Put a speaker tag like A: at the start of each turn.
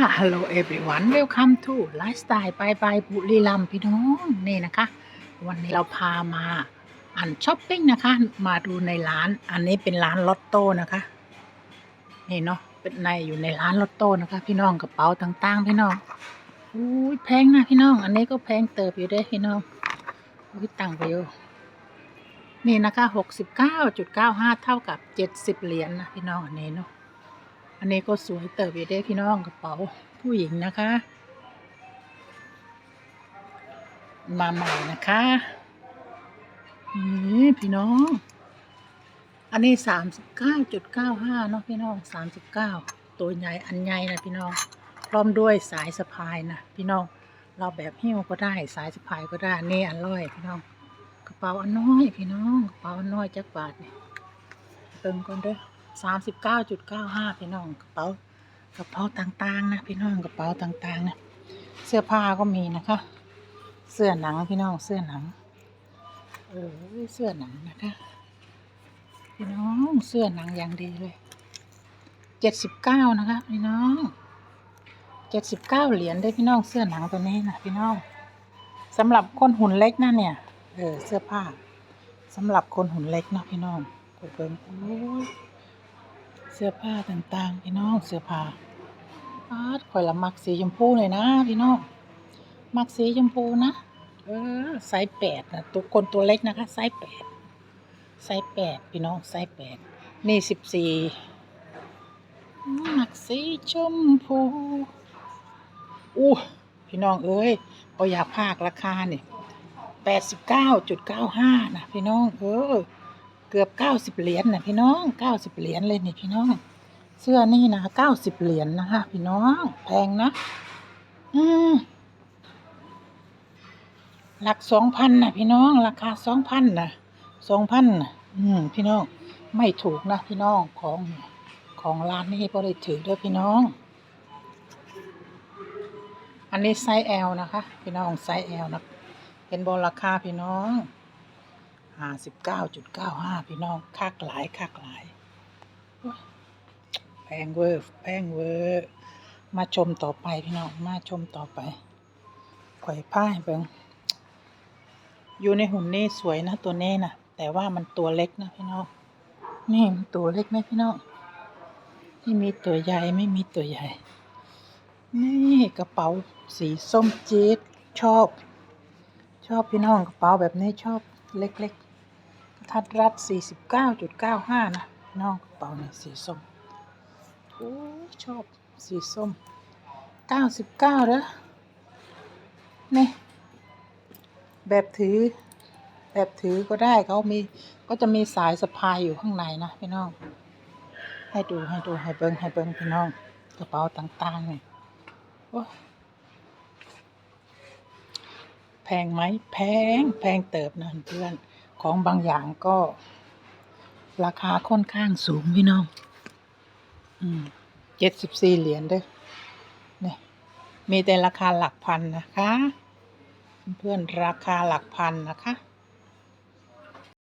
A: Hello everyone welcome to Lifestyle ไปไปบุรีรัมพี่น้องนี่นะคะ วันนี้เราพามาอันช้อปปิ้งนะคะ มาดูในร้านอันนี้เป็นร้านลอตโต้นะคะ นี่เนาะเป็นในอยู่ในร้านลอตโต้นะคะ พี่น้องกระเป๋าต่างๆ พี่น้องอุ้ยแพงนะพี่น้อง อันนี้ก็แพงเติบอยู่ด้อพี่น้องอุ้ยตังไปอยู่นี่นะคะหกสิบเก้าจุดเก้าห้าเท่ากับเจ็ดสิบเหรียญนะพี่น้องอันนี้เนาะ อันนี้ก็สวยเติบอยู่ได้พี่น้องกระเป๋าผู้หญิงนะคะ มาใหม่นะคะนี่พี่น้อง อันนี้สามสิบเก้าจุดเก้าห้าเนาะพี่น้องสามสิบเก้าตัวใหญ่อันใหญ่นะพี่น้องพร้อมด้วยสายสะพายนะพี่น้อง เราแบบหิ้วก็ได้สายสะพายก็ได้นี่อันร้อยพี่น้อง กระเป๋าอันน้อยพี่น้องกระเป๋าอันน้อยจักบาทนี่เติมก่อนเด้อ สามสิบเก้าจุดเก้าห้าพี่น้องกระเป๋ากระเป๋าต่างๆนะพี่น้องกระเป๋าต่างๆนะเสื้อผ้าก็มีนะคะ เสื้อหนังพี่น้องเสื้อหนังเออเสื้อหนังนะคะพี่น้องเสื้อหนังอย่างดีเลยเจ็ดสิบเก้านะคะพี่น้องเจ็ดสิบเก้าเหรียญได้พี่น้องเสื้อหนังตัวนี้นะพี่น้องสำหรับคนหุ่นเล็กนะเนี่ยเออเสื้อผ้าสำหรับคนหุ่นเล็กนะพี่น้องกดเบิ่งโอ้ย เสื้อผ้าต่างๆ พี่น้องเสื้อผ้าอาดข่อยละมักสีชมพูเลยนะพี่น้องมักสีชมพูนะเออไซส์แปดนะตัวคนตัวเล็กนะคะไซส์แปดไซส์แปดพี่น้องไซส์แปดนี่สิบสี่มักสีชมพูอู้พี่น้องเอ้ยพออยากพากราคาเนี่ยแปดสิบเก้าจุดเก้าห้านะพี่น้องเออ เกือบเก้าสิบเหรียญนะพี่น้องเก้าสิบเหรียญเลยนี่พี่น้อง เสื้อนี่นะเก้าสิบเหรียญนะคะพี่น้องแพงนะ อืมหลักสองพันนะพี่น้อง ราคาสองพันนะสองพันนะอืมพี่น้องไม่ถูกนะพี่น้องของของร้านนี้ก็ได้ถือด้วยพี่น้อง อันนี้ไซส์ L นะคะ พี่น้องไซส์ L นะเป็นบอลราคาพี่น้อง ห้าสิบเก้าจุดเก้าห้าพี่น้องคักหลายคักหลายโอ้ยแพงเวอร์แพงเวอร์มาชมต่อไปพี่น้องมาชมต่อไปข่อยผ้าเบิงอยู่ในหุ่นนี่สวยนะตัวนี้นะแต่ว่ามันตัวเล็กนะพี่น้องนี่มันตัวเล็กไหมพี่น้องที่มีตัวใหญ่ไม่มีตัวใหญ่ นี่กระเป๋าสีส้มจี๊ดชอบ ชอบพี่น้องกระเป๋าแบบนี้ชอบเล็กๆ ทัดรัด 49.95 นะน้องกระเป๋าเนี่ยสีส้มโอ้ชอบสีส้ม 99เด้อนี่ แบบถือ แบบถือก็ได้เขามีก็จะมีสายสะพายอยู่ข้างในนะพี่น้อง ให้ดูให้ดูให้เบิ้งให้เบิ้งพี่น้องกระเป๋าต่างๆเนี่ยโอ้แพงไหมแพง แพงเติบนะเพื่อน ของบางอย่างก็ ราคาค่อนข้างสูงพี่น้อง อืมเจ็ดสิบสี่เหรียญเด้อนี่มีแต่ราคาหลักพันนะคะ เพื่อนราคาหลักพันนะคะ